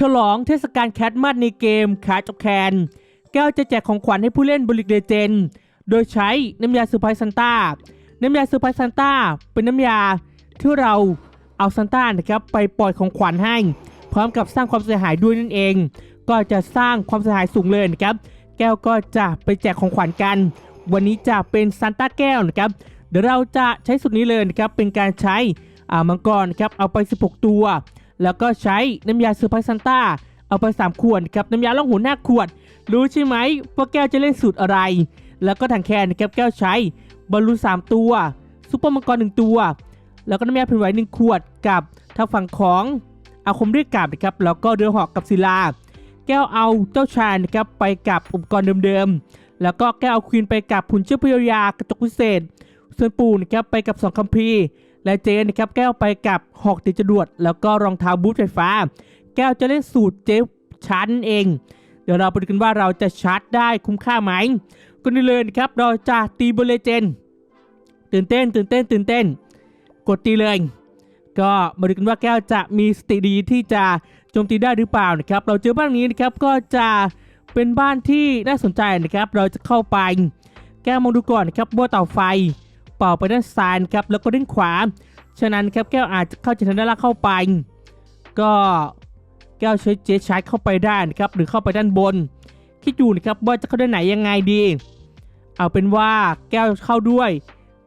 ฉลองเทศกาลแคทมัดในเกมคาจอบแคนแก้วจะแจกของขวัญให้ผู้เล่นบริกเลเจนโดยใช้น้ำยาซอร์ไพรส์ซันต้าน้ำยาซอร์ไพรส์ซันต้าเป็นน้ำยาที่เราเอาซันต้านะครับไปปล่อยของขวัญให้ พร้อมกับสร้างความเสียหายด้วยนั่นเอง ก็จะสร้างความเสียหายสูงเลยนะครับ แก้วก็จะไปแจกของขวัญกัน วันนี้จะเป็นซันต้าแก้วนะครับเดี๋ยวเราจะใช้สุดนี้เลยนะครับเป็นการใช้อ่ามังกรนครับเอาไป 16 ตัว แล้วก็ใช้น้ำยาเซอร์ไพรส์ซันต้าเอาไป 3 ขวดครับน้ำยาล่องหนห้าขวด รู้ใช่ไหมว่าแก้วจะเล่นสูตรอะไร แล้วก็ถังแคนนแก้วใช้บอลลูน3ตัวซุปเปอร์มังกร1ตัว แล้วก็น้ำยาแผ่นไหว1ขวดกับทางฝั่งของอาคมเรียกกาบนะครับแล้วก็เรือหอกกับศิลา แก้วเอาเจ้าชายนะครับไปกับอุปกรณ์เดิมๆแล้วก็แก้วเอาควีนไปกับผุนเชื้อพยายากระจกวิเศษส่วนปูนะครับไปกับสองคัมภีร์ และเจนนะครับแก้วไปกับหอกติดจรวดแล้วก็รองเท้าบูทไฟฟ้า แก้วจะเล่นสูตรเจฟชาร์จนั่นเอง เดี๋ยวเราไปดูกันว่าเราจะชาร์จได้คุ้มค่าไหมก็นี่เลยนะครับเราจะตีบนเลเจนตื่นเต้นตื่นเต้นตื่นเต้น กดตีเลย ก็มาดูกันว่าแก้วจะมีสติดีที่จะโจมตีได้หรือเปล่านะครับ เราเจอบ้านนี้นะครับก็จะเป็นบ้านที่น่าสนใจนะครับ เราจะเข้าไป แก้วมองดูก่อนนะครับว่าเต่าไฟ เป่าไปด้านซ้ายครับแล้วก็ด้านขวา ฉะนั้นครับแก้วอาจจะเข้าจากทางด้านล่างเข้าไป ก็แก้วใช้เจชาร์เข้าไปได้นะครับหรือเข้าไปด้านบน คิดอยู่นะครับว่าจะเข้าด้านไหนยังไงดี เอาเป็นว่าแก้วเข้าด้วย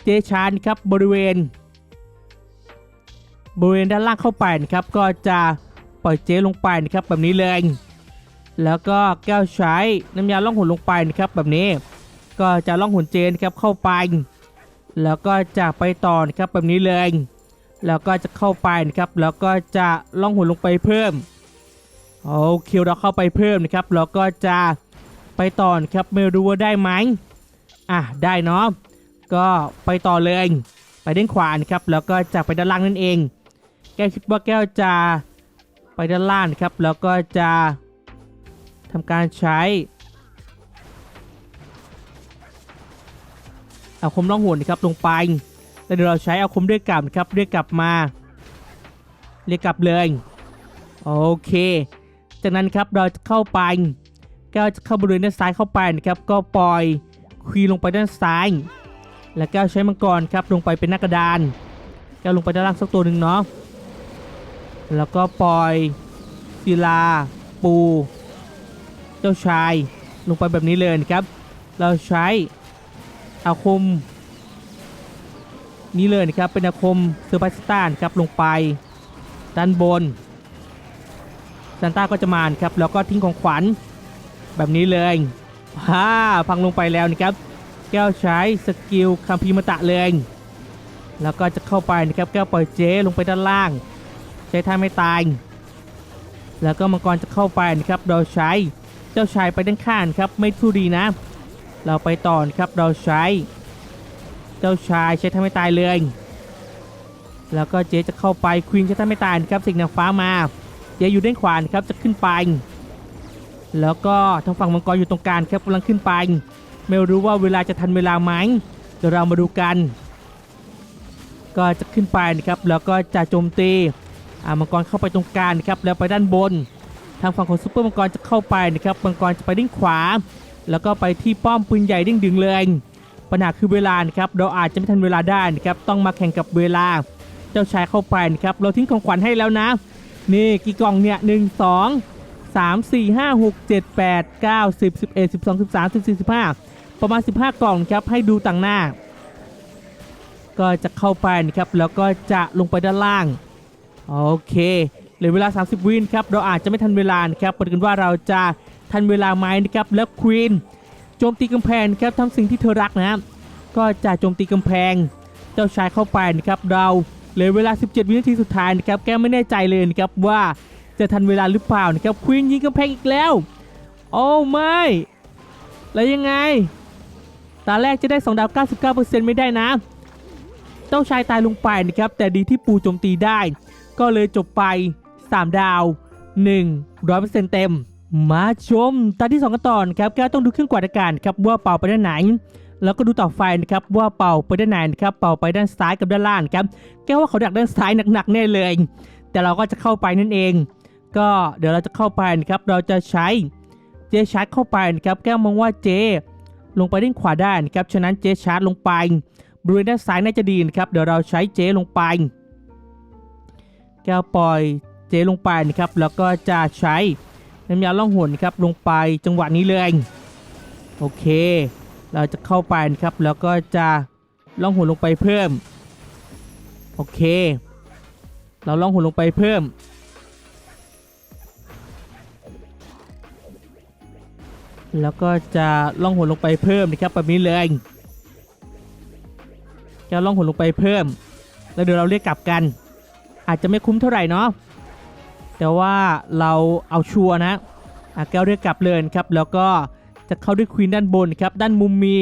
เจชาร์จนครับบริเวณ บริเวณด้านล่างเข้าไปนะครับก็จะปล่อยเจลงไปนะครับแบบนี้เลยแล้วก็แก้วใช้น้ำยาล่องหนลงไปนะครับแบบนี้ ก็จะล่องหนเจนครับเข้าไป แล้วก็จะไปต่อนะครับแบบนี้เลย แล้วก็จะเข้าไปนะครับ แล้วก็จะล่องหนลงไปเพิ่มโอเคเราเข้าไปเพิ่มนะครับ แล้วก็จะไปต่อนะครับไม่รู้ว่าได้ไหมอะได้เนาะก็ไปต่อเลย ไปด้านขวานะครับ แล้วก็จะไปด้านล่างนั่นเอง แก้วคิดว่าแก้วจะไปด้านล่างนะครับ แล้วก็จะทำการใช้ อาคมล่องหนนะครับลงไปแล้วเดี๋ยวเราใช้เอาคมเรียกกลับครับเรียกกลับมา เรียกกลับเลยโอเค จากนั้นครับเราจะเข้าไปแก้วจะเข้าบริเวณด้านซ้ายเข้าไปนะครับก็ปล่อยควีลงไปด้านซ้าย แล้วแก้วใช้มังกรครับลงไปเป็นหน้ากระดานแก้วลงไปด้านล่างสักตัวหนึ่งเนาะแล้วก็ปล่อยศิลา ปู เจ้าชายลงไปแบบนี้เลยนะครับ เราใช้ อาคม นี้เลยนะครับ เป็นอาคมเซอร์ไพรส์สตาร์ครับลงไป ด้านบนซันต้าก็จะมานครับ แล้วก็ทิ้งของขวัญ แบบนี้เลยฮ่าพังลงไปแล้วนะครับ แก้วใช้สกิลคัมพีมาตะเลย แล้วก็จะเข้าไปนะครับ แก้วปล่อยเจลงไปด้านล่าง ใช้ท่าไม่ตาย แล้วก็มังกรจะเข้าไปนะครับ เราใช้เจ้าชายไปด้านข้างครับ ไม่ทูดีนะ เราไปต่อนครับเราใช้ เจ้าชายใช้ท่าไม่ตายเลย แล้วก็เจ๊จะเข้าไปควีนใช้ท่าไม่ตายนะครับสิ่งนางฟ้ามาเจ๊อยู่ด้านขวานครับจะขึ้นไป แล้วก็ทางฝั่งมังกรอยู่ตรงกลางครับกำลังขึ้นไป ไม่รู้ว่าเวลาจะทันเวลาไหมเดี๋ยวเรามาดูกัน ก็จะขึ้นไปนะครับแล้วก็จะโจมตีอ่ามังกรเข้าไปตรงกลางครับแล้วไปด้านบน ทางฝั่งของซุปเปอร์มังกรจะเข้าไปนะครับมังกรจะไปด้านขวา แล้วก็ไปที่ป้อมปืนใหญ่ดิ้งดึงเลยปัญหาคือเวลานะครับเราอาจจะไม่ทันเวลาได้นะครับต้องมาแข่งกับเวลา เจ้าชายเข้าไปนะครับเราทิ้งของขวัญให้แล้วนะ นี่กี่กล่องเนี่ยหนึ่งสองสามสี่ห้าหกเจ็ดแปดเก้าสิบสิบเอ็ดสิบสองสิบสามสิบสี่สิบห้าประมาณสิบห้ากล่องครับให้ดูต่างหน้า ก็จะเข้าไปนะครับแล้วก็จะลงไปด้านล่างโอเคเหลือเวลา 30 วินครับเราอาจจะไม่ทันเวลานะครับประเด็นว่าเราจะ ทันเวลาไหมนะครับแล้วควีนโจมตีกำแพงนะครับทำสิ่งที่เธอรักนะก็จะโจมตีกำแพง เจ้าชายเข้าไปนะครับเราเหลือเวลา 17 วินาทีสุดท้ายนะครับแกไม่แน่ใจเลยนะครับว่าจะทันเวลาหรือเปล่านะครับควีนยิงกำแพงอีกแล้ว โอ้ไม่แล้วยังไง ตาแรกจะได้ 2 ดาว 99%ไม่ได้นะ เจ้าชายตายลงไปนะครับ แต่ดีที่ปูโจมตีได้ ก็เลยจบไป 3 ดาว 1 0 0 เต็ม มาชมตอนที่2กันต่อนครับแก้วต้องดูเครื่องกวาดอากาศครับว่าเป่าไปด้านไหน แล้วก็ดูต่อไฟนะครับว่าเป่าไปด้านไหนนะครับเป่าไปด้านซ้ายกับด้านล่างครับแก้วว่าเขาดักด้านซ้ายหนักๆแน่เลย แต่เราก็จะเข้าไปนั่นเอง ก็เดี๋ยวเราจะเข้าไปนะครับเราจะใช้เจชาร์จเข้าไปนะครับแก้วมองว่าเจ ลงไปด้านขวาได้นครับฉะนั้นเจชาร์จลงไปบริเวณด้านซ้ายน่าจะดีนะครับเดี๋ยวเราใช้เจลงไป แก้วปล่อยเจลงไปนะครับแล้วก็จะใช้ น้ำยาล่องหนนครับลงไปจังหวะนี้เลยโอเค เราจะเข้าไปนะครับ แล้วก็จะล่องหนลงไปเพิ่ม โอเค เราล่องหนลงไปเพิ่ม แล้วก็จะล่องหนลงไปเพิ่มนะครับแบบนี้เลยจะล่องหนลงไปเพิ่ม แล้วเดี๋ยวเราเรียกกลับกัน อาจจะไม่คุ้มเท่าไหร่เนาะ แต่ว่าเราเอาชัวร์นะอะแก้วเรียกกลับเลยครับ แล้วก็จะเข้าด้วยควีนด้านบนครับ ด้านมุมมี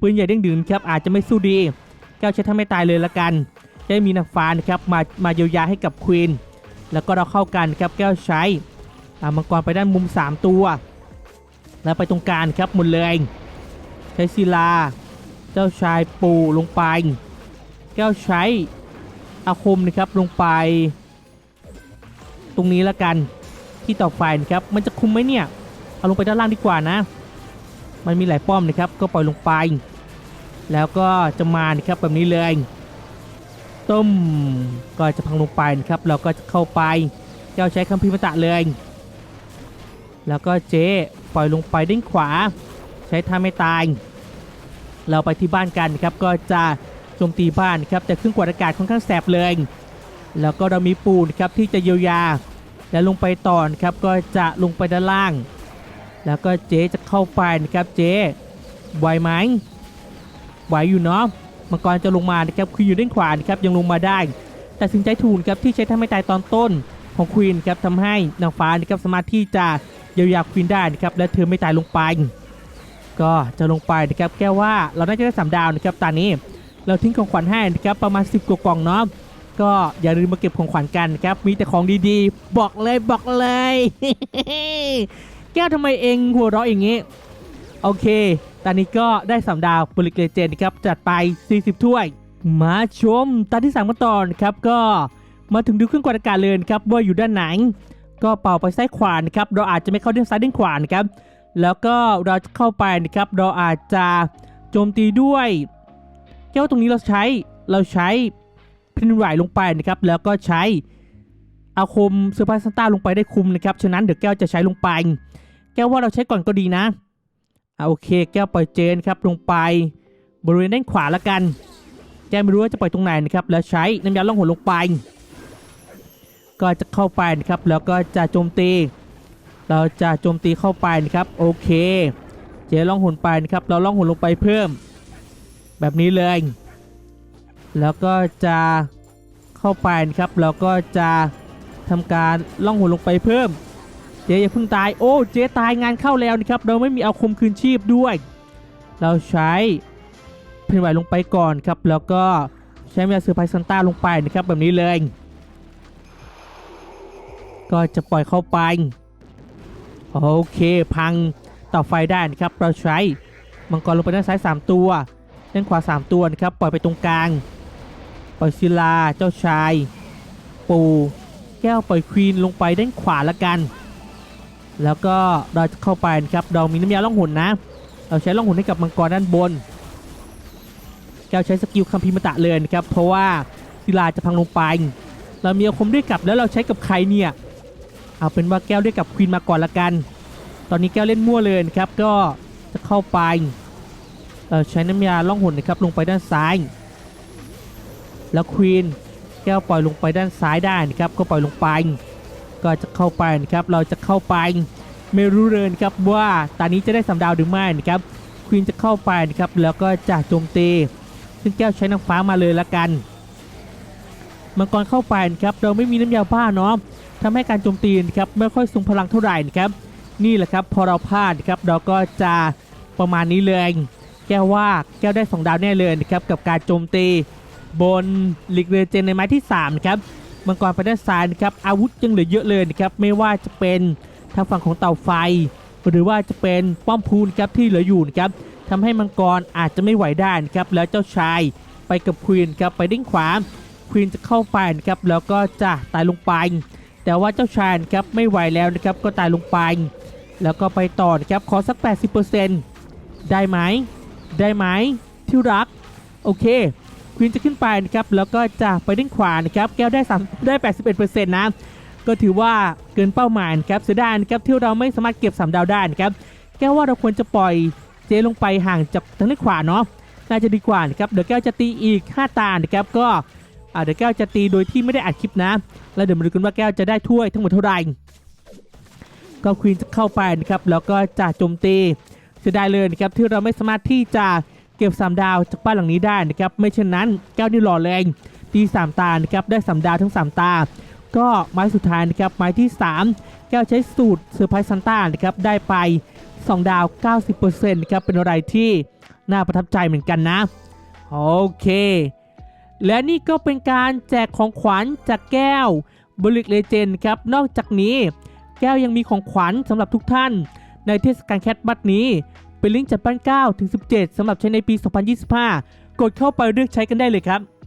ปืนใหญ่เด้งดึงครับ อาจจะไม่สู้ดี แก้วใช้ทำไม่ตายเลยละกันจะได้มีนางฟ้านะครับมามาเยียวยาให้กับควีนแล้วก็เราเข้ากันครับแก้วใช้อะมังกรไปด้านมุม 3 ตัว แล้วไปตรงกลางครับหมดเลย ใช้ศิลา เจ้าชายปูลงไป แก้วใช้อาคมนะครับลงไป ตรงนี้ละกัน ที่ต่อไฟนะครับ มันจะคุมไหมเนี่ย เอาลงไปด้านล่างดีกว่านะ มันมีหลายป้อมนะครับ ก็ปล่อยลงไป แล้วก็จะมานะครับแบบนี้เลย ต้ม ก็จะพังลงไปนะครับ เราก็จะเข้าไปแก้วใช้คัมภีร์มตะเลย แล้วก็เจ๊ปล่อยลงไปด้านขวา ใช้ท่าไม่ตาย เราไปที่บ้านกันครับ ก็จะโจมตีบ้านครับ แต่เครื่องกวดอากาศค่อนข้างแสบเลย แล้วก็เรามีปูนครับที่จะเยียวยา และลงไปต่อนครับก็จะลงไปด้านล่าง แล้วก็เจ๊จะเข้าไปนะครับเจ๊ไหวไหมไหวอยู่เนาะมังกรจะลงมานะครับคืออยู่ด้านขวานครับยังลงมาได้ แต่สินใจถูกครับที่ใช้ท่าไม่ตายตอนต้นของควีนครับทำให้นางฟ้านะครับสามารถที่จะเยียวยาควีนได้นะครับและเธอไม่ตายลงไป ก็จะลงไปนะครับแก้ว่าเราน่าจะได้สามดาวนะครับตอนนี้ เราทิ้งของขวัญให้นะครับประมาณ 10กว่ากล่องเนาะ ก็อย่าลืมมาเก็บของขวัญกันนะครับ มีแต่ของดีๆ บอกเลยบอกเลย แก้วทำไมเองหัวเราะอย่างนี้ โอเค ตอนนี้ก็ได้สามดาวบริกเลเจนครับ จัดไป 40 ถ้วย มาชมตอนที่3กันตอนะครับ ก็มาถึงดูเครื่องกวาดอากาศเลยนครับว่าอยู่ด้านไหน ก็เป่าไปซ้ายขวานะครับ เราอาจจะไม่เข้าด้านซ้ายด้านขวานครับ แล้วก็เราจะเข้าไปนะครับ เราอาจจะโจมตีด้วยแก้วตรงนี้เราใช้ เราใช้ พินไหวลงไปนะครับแล้วก็ใช้อาคมเซอร์ไพรส์ซันต้าลงไปได้คุมนะครับฉะนั้นเดี๋ยวแก้วจะใช้ลงไป แก้วว่าเราใช้ก่อนก็ดีนะอะโอเคแก้วปล่อยเจนครับลงไป บริเวณด้านขวาละกัน แก้วไม่รู้ว่าจะปล่อยตรงไหนนะครับแล้วใช้น้ำยาล่องหนลงไป ก็จะเข้าไปนะครับแล้วก็จะโจมตี เราจะโจมตีเข้าไปนะครับโอเค เจล่องหนไปนะครับเราล่องหนลงไปเพิ่ม แบบนี้เลย แล้วก็จะเข้าไปนะครับแล้วก็จะทำการล่องหนลงไปเพิ่ม เจ๊อย่าเพิ่งตายโอ้เจ๊ตายงานเข้าแล้วนะครับ เราไม่มีเอาคมคืนชีพด้วย เราใช้เพนไหวลงไปก่อนครับ แล้วก็ใช้เมียเซอร์ไพรส์ซันต้าลงไปนะครับแบบนี้เลย ก็จะปล่อยเข้าไปโอเคพังต่อไฟได้นะครับ เราใช้มังกรลงไปด้านซ้าย 3 ตัวด้านขวา 3 ตัวนะครับ ปล่อยไปตรงกลาง ปล่อยศิลาเจ้าชาย ปูแก้วปล่อยควีนลงไปด้านขวาละกัน แล้วก็เราจะเข้าไปนะครับเรามีน้ำยาล่องหนนะ เราใช้ล่องหนให้กับมังกรด้านบน แก้วใช้สกิลคัมภีมตะเลยนะครับเพราะว่าศิลาจะพังลงไป เรามีอาคมด้วยกับแล้วเราใช้กับใครเนี่ยเอาเป็นว่าแก้วเรียกกับควีนมาก่อนละกัน ตอนนี้แก้วเล่นมั่วเลยนะครับก็จะเข้าไปเราใช้น้ำยาล่องหนนะครับลงไปด้านซ้าย แล้วควีนแก้วปล่อยลงไปด้านซ้ายได้นะครับก็ปล่อยลงไป ก็จะเข้าไปนะครับเราจะเข้าไป ไม่รู้เลยนครับว่าตอนนี้จะได้สามดาวหรือไม่นะครับควีนจะเข้าไปนะครับแล้วก็จะโจมตี ซึ่งแก้วใช้น้ำฟ้ามาเลยละกันมังกรเข้าไปนะครับเราไม่มีน้ำยาบ้าเนาะทำให้การโจมตีนะครับไม่ค่อยทรงพลังเท่าไหร่นะครับนี่แหละครับพอเราพลาดนะครับเราก็จะประมาณนี้เลย แก้วว่าแก้วได้สองดาวแน่เลยนะครับกับการโจมตี บนลิกเรเจนในไม้ที่3นะครับมังกรไปด้านซ้ายนะครับอาวุธยังเหลือเยอะเลยนะครับไม่ว่าจะเป็นทางฝั่งของเต่าไฟ หรือว่าจะเป็นป้อมพูนครับที่เหลืออยู่นะครับทำให้มังกรอาจจะไม่ไหวได้นะครับแล้วเจ้าชายไปกับควีนครับไปด้านขวาควีนจะเข้าไปนะครับแล้วก็จะตายลงไป แต่ว่าเจ้าชายครับไม่ไหวแล้วนะครับก็ตายลงไป แล้วก็ไปต่อนะครับขอสัก 80%ได้ไหมได้ไหมที่รักโอเค ควีนจะขึ้นไปนะครับแล้วก็จะไปด้านขวานะครับแก้วได้3ได้ 81%นะก็ถือว่าเกินเป้าหมายนะครับเสียดายนะครับที่เราไม่สามารถเก็บ3ดาวได้นะครับแก้วว่าเราควรจะปล่อยเจลงไปห่างจากทางด้านขวาเนาะน่าจะดีกว่านะครับเดี๋ยวแก้วจะตีอีก 5 ตานะครับก็อาเดี๋ยวแก้วจะตีโดยที่ไม่ได้อัดคลิปนะ แล้วเดี๋ยวมาดูกันว่าแก้วจะได้ถ้วยทั้งหมดเท่าไหร่ก็ควีนจะเข้าไปนะครับแล้วก็จะโจมตีเสียดายเลยนะครับที่เราไม่สามารถที่จะ เก็บ 3 ดาวจากบ้านหลังนี้ได้นะครับไม่เช่นนั้นแก้วนี่หล่อแรงตี3ตานะครับได้ 3 ดาวทั้ง 3 ตา ก็ไม้สุดท้ายนะครับไม้ที่ 3 แก้วใช้สูตรเซอร์ไพรส์ซันต้านะครับได้ไป 2 ดาว 90%นะครับเป็นอะไรที่น่าประทับใจเหมือนกันนะโอเค และนี่ก็เป็นการแจกของขวัญจากแก้วบริกเลเจนครับนอกจากนี้ แก้วยังมีของขวัญสำหรับทุกท่าน ในเทศกาลแคทบัตนี้ เป็นลิงก์จากบ้าน9ถึง17สำหรับใช้ในปี 2025 กดเข้าไปเลือกใช้กันได้เลยครับ